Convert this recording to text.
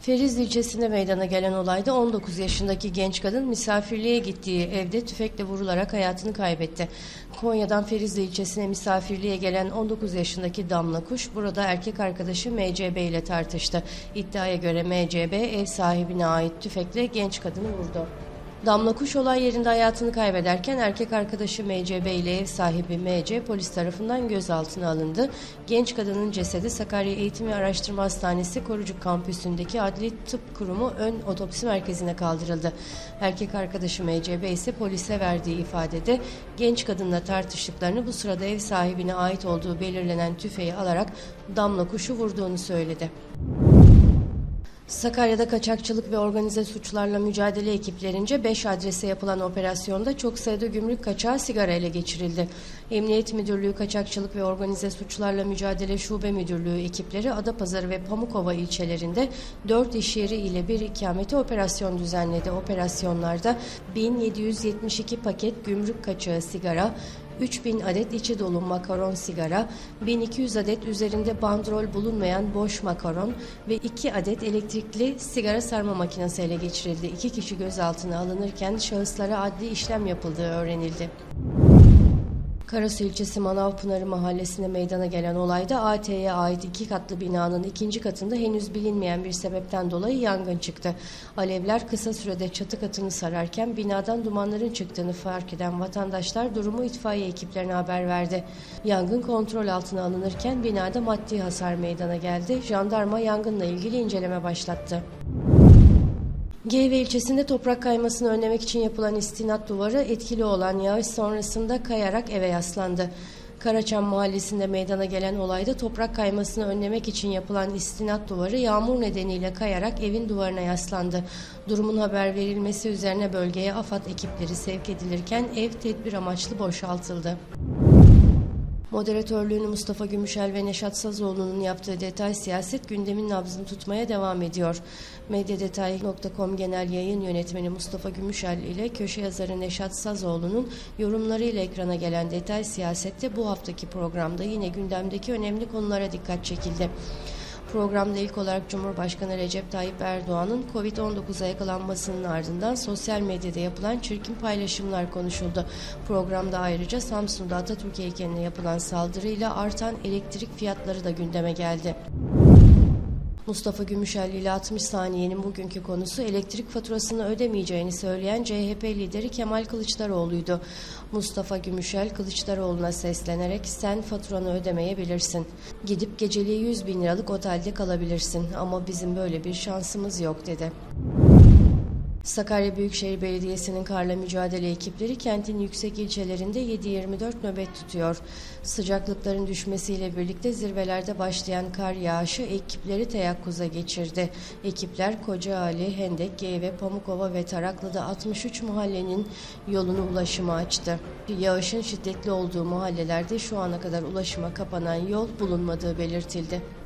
Ferizli ilçesinde meydana gelen olayda 19 yaşındaki genç kadın misafirliğe gittiği evde tüfekle vurularak hayatını kaybetti. Konya'dan Ferizli ilçesine misafirliğe gelen 19 yaşındaki Damla Kuş burada erkek arkadaşı MCB ile tartıştı. İddiaya göre MCB ev sahibine ait tüfekle genç kadını vurdu. Damla Kuş olay yerinde hayatını kaybederken erkek arkadaşı MCB ile ev sahibi MC polis tarafından gözaltına alındı. Genç kadının cesedi Sakarya Eğitim ve Araştırma Hastanesi Korucuk Kampüsü'ndeki Adli Tıp Kurumu ön otopsi merkezine kaldırıldı. Erkek arkadaşı MCB ise polise verdiği ifadede genç kadınla tartıştıklarını bu sırada ev sahibine ait olduğu belirlenen tüfeği alarak Damla Kuş'u vurduğunu söyledi. Sakarya'da kaçakçılık ve organize suçlarla mücadele ekiplerince 5 adrese yapılan operasyonda çok sayıda gümrük kaçağı sigara ele geçirildi. Emniyet Müdürlüğü Kaçakçılık ve Organize Suçlarla Mücadele Şube Müdürlüğü ekipleri Adapazarı ve Pamukova ilçelerinde 4 iş yeri ile bir ikamete operasyon düzenledi. Operasyonlarda 1772 paket gümrük kaçağı sigara, 3000 adet içi dolu makaron sigara, 1200 adet üzerinde bandrol bulunmayan boş makaron ve 2 adet elektrikli sigara sarma makinesi ele geçirildi. İki kişi gözaltına alınırken şahıslara adli işlem yapıldığı öğrenildi. Karasu ilçesi Manavpınarı mahallesinde meydana gelen olayda AT'ye ait iki katlı binanın ikinci katında henüz bilinmeyen bir sebepten dolayı yangın çıktı. Alevler kısa sürede çatı katını sararken binadan dumanların çıktığını fark eden vatandaşlar durumu itfaiye ekiplerine haber verdi. Yangın kontrol altına alınırken binada maddi hasar meydana geldi. Jandarma yangınla ilgili inceleme başlattı. Geyve ilçesinde toprak kaymasını önlemek için yapılan istinat duvarı etkili olan yağış sonrasında kayarak eve yaslandı. Karaçam mahallesinde meydana gelen olayda toprak kaymasını önlemek için yapılan istinat duvarı yağmur nedeniyle kayarak evin duvarına yaslandı. Durumun haber verilmesi üzerine bölgeye AFAD ekipleri sevk edilirken ev tedbir amaçlı boşaltıldı. Moderatörlüğünü Mustafa Gümüşel ve Neşat Sazoğlu'nun yaptığı detay siyaset gündemin nabzını tutmaya devam ediyor. Medyadetay.com Genel Yayın Yönetmeni Mustafa Gümüşel ile köşe yazarı Neşat Sazoğlu'nun yorumlarıyla ekrana gelen detay siyasette bu haftaki programda yine gündemdeki önemli konulara dikkat çekildi. Programda ilk olarak Cumhurbaşkanı Recep Tayyip Erdoğan'ın Covid-19'a yakalanmasının ardından sosyal medyada yapılan çirkin paylaşımlar konuşuldu. Programda ayrıca Samsun'da Atatürk heykeline yapılan saldırıyla artan elektrik fiyatları da gündeme geldi. Mustafa Gümüşel ile 60 saniyenin bugünkü konusu elektrik faturasını ödemeyeceğini söyleyen CHP lideri Kemal Kılıçdaroğlu'ydu. Mustafa Gümüşel Kılıçdaroğlu'na seslenerek sen faturanı ödemeyebilirsin. Gidip geceliği 100 bin liralık otelde kalabilirsin ama bizim böyle bir şansımız yok dedi. Sakarya Büyükşehir Belediyesi'nin karla mücadele ekipleri kentin yüksek ilçelerinde 7-24 nöbet tutuyor. Sıcaklıkların düşmesiyle birlikte zirvelerde başlayan kar yağışı ekipleri teyakkuza geçirdi. Ekipler Kocaali, Hendek, Geyve, Pamukova ve Taraklı'da 63 mahallenin yolunu ulaşıma açtı. Yağışın şiddetli olduğu mahallelerde şu ana kadar ulaşıma kapanan yol bulunmadığı belirtildi.